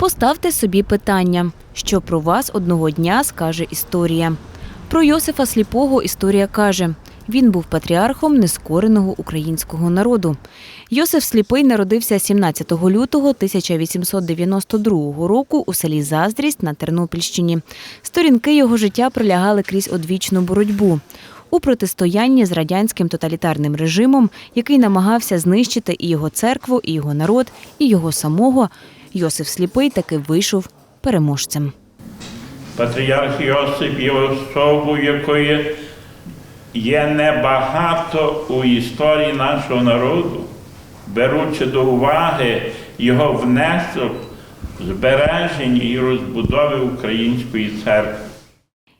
Поставте собі питання, що про вас одного дня скаже історія. Про Йосифа Сліпого історія каже: він був патріархом нескореного українського народу. Йосиф Сліпий народився 17 лютого 1892 року у селі Заздрість на Тернопільщині. Сторінки його життя пролягали крізь одвічну боротьбу. У протистоянні з радянським тоталітарним режимом, який намагався знищити і його церкву, і його народ, і його самого, Йосиф Сліпий таки вийшов переможцем. Патріарх Йосип є особою, якої є небагато у історії нашого народу, беручи до уваги його внесок збереження і розбудови української церкви.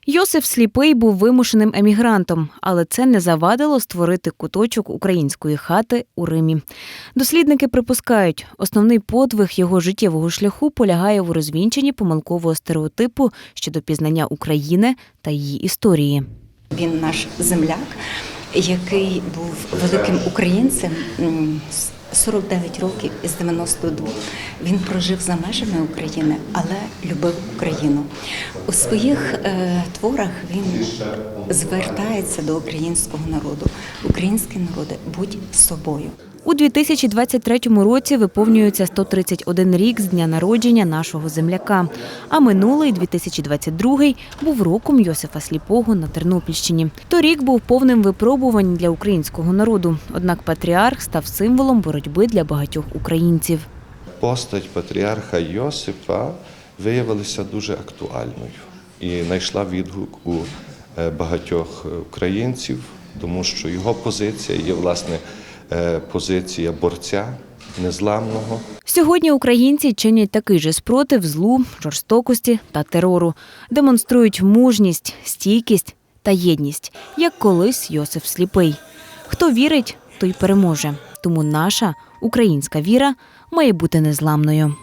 Йосиф Сліпий був вимушеним емігрантом, але це не завадило створити куточок української хати у Римі. Дослідники припускають, основний подвиг його життєвого шляху полягає в розвінченні помилкового стереотипу щодо пізнання України та її історії. Він наш земляк, який був великим українцем. м, з 49 років із 92. Він прожив за межами України, але любив Україну. У своїх е, творах він звертається до українського народу. Український народи, будь собою. У 2023 році виповнюється 131 рік з дня народження нашого земляка. А минулий 2022 був роком Йосифа Сліпого на Тернопільщині. Торік був повним випробувань для українського народу. Однак патріарх став символом боротьби для багатьох українців. Постать патріарха Йосипа виявилася дуже актуальною і знайшла відгук у е, багатьох е, українців, тому що його позиція є власне позиція борця незламного. Сьогодні українці чинять такий же спротив злу, жорстокості та терору, демонструють мужність, стійкість та єдність, як колись Йосиф Сліпий. Хто вірить, той переможе. Тому наша українська віра має бути незламною.